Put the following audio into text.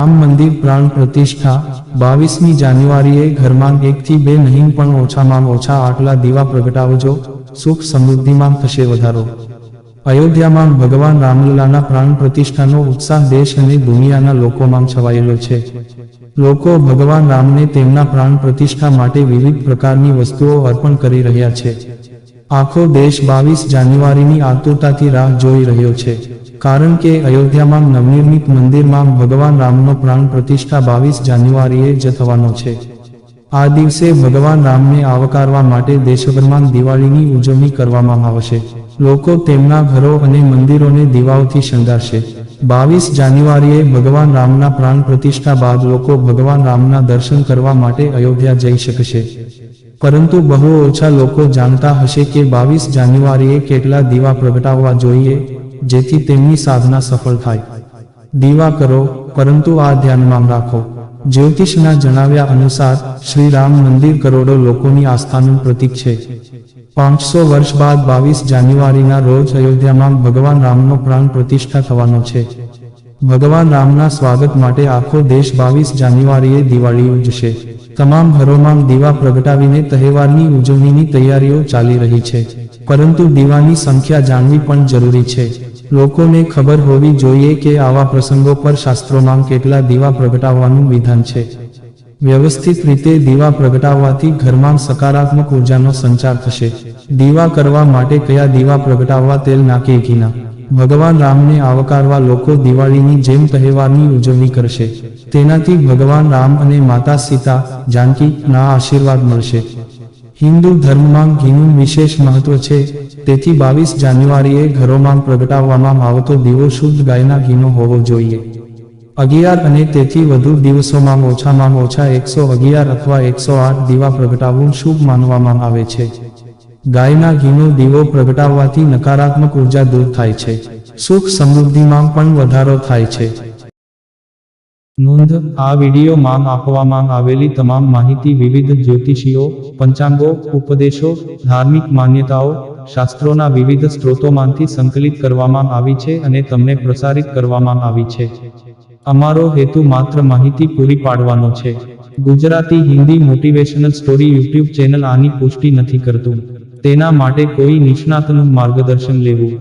રામ મંદિર પ્રાણ પ્રતિષ્ઠા. બાવીસમી જાન્યુઆરીએ ઘરમાં એકથી બે નહીં પણ ઓછામાં ઓછા આટલા દીવા પ્રગટાવજો. સુખ સમૃદ્ધિમાં થશે વધારો. અયોધ્યામાં ભગવાન રામલલાના પ્રાણ પ્રતિષ્ઠાનો ઉત્સાહ દેશ અને દુનિયાના લોકોમાં છવાયેલો છે. લોકો ભગવાન રામને તેમના પ્રાણ પ્રતિષ્ઠા માટે વિવિધ પ્રકારની વસ્તુઓ અર્પણ કરી રહ્યા છે. આખો દેશ બાવીસ જાન્યુઆરીની આતુરતાથી રાહ જોઈ રહ્યો છે. કારણ કે અયોધ્યામાં નવનિર્મિત મંદિરમાં ભગવાન રામનો પ્રાણ પ્રતિષ્ઠા બાવીસ જાન્યુઆરીએ જ થવાનો છે. આ દિવસે ભગવાન રામને આવકારવા માટે દેશભરમાં દિવાળીની ઉજવણી કરવામાં આવશે. લોકો તેમના ઘરો અને મંદિરોને દીવાઓથી શણગારશે. બાવીસ જાન્યુઆરીએ ભગવાન રામના પ્રાણ પ્રતિષ્ઠા બાદ લોકો ભગવાન રામના દર્શન કરવા માટે અયોધ્યા જઈ શકશે. પરંતુ બહુ ઓછા લોકો જાણતા હશે કે બાવીસ જાન્યુઆરીએ કેટલા દીવા પ્રગટાવવા જોઈએ. જેથી તેમની સાધના સફળ થાય. દીવા કરો, પરંતુ આ ધ્યાનમાં રાખો. જ્યોતિષના જણાવ્યા અનુસાર શ્રી રામ મંદિર કરોડો લોકોની આસ્થાનું પ્રતીક છે. પાંચસો વર્ષ બાદ બાવીસ જાન્યુઆરીના રોજ અયોધ્યામાં ભગવાન રામનો પ્રાણ પ્રતિષ્ઠા થવાનો છે. ભગવાન રામના સ્વાગત માટે આખો દેશ બાવીસ જાન્યુઆરીએ દિવાળી ઉજશે તમામ ઘરોમાં દીવા પ્રગટાવીને તહેવારની ઉજવણીની તૈયારીઓ ચાલી રહી છે. પરંતુ દીવાની સંખ્યા જાણવી પણ જરૂરી છે. લોકોને ખબર હોવી જોઈએ કે આવા પ્રસંગો પર શાસ્ત્રોમાં કેટલા દીવા પ્રગટાવવાનું વિધાન છે. વ્યવસ્થિત રીતે દીવા પ્રગટાવવાથી ઘરમાં સકારાત્મક ઉર્જાનો સંચાર થશે. દીવા કરવા માટે કયા દીવા પ્રગટાવવા તેલ નાકે ઘીના ભગવાન રામને આવકારવા લોકો દિવાળીની જેમ તહેવારની ઉજવણી કરશે. તેનાથી ભગવાન રામ અને માતા સીતા જાનકી ના આશીર્વાદ મળશે. હિન્દુ ધર્મમાં ઘીનું વિશેષ મહત્વ છે. તેથી બાવીસ જાન્યુઆરીએ ઘરોમાં પ્રગટાવવામાં આવતો દીવો શુદ્ધ ગાયના ઘીનો હોવો જોઈએ. અગિયાર અને તેથી વધુ દિવસોમાં ઓછામાં ઓછા એકસો અગિયાર અથવા એકસો આઠ દીવા પ્રગટાવવું શુભ માનવામાં આવે છે. ગાયના ઘીનો દીવો પ્રગટાવવાથી નકારાત્મક ઊર્જા દૂર થાય છે. સુખ સમૃદ્ધિમાં પણ વધારો થાય છે. નોંધ, આ વિડીયોમાં આપવામાં આવેલી તમામ માહિતી વિવિધ જ્યોતિષીઓ, પંચાંગો, ઉપદેશો, ધાર્મિક માન્યતાઓ, શાસ્ત્રોના વિવિધ સ્ત્રોતોમાંથી સંકલિત કરવામાં આવી છે અને તમને પ્રસારિત કરવામાં આવી છે. અમારો હેતુ માત્ર માહિતી પૂરી પાડવાનો છે. Gujarati Hindi motivational story YouTube channel આની પુષ્ટિ નથી કરતું. તેના માટે કોઈ નિષ્ણાતનું માર્ગદર્શન લેવું.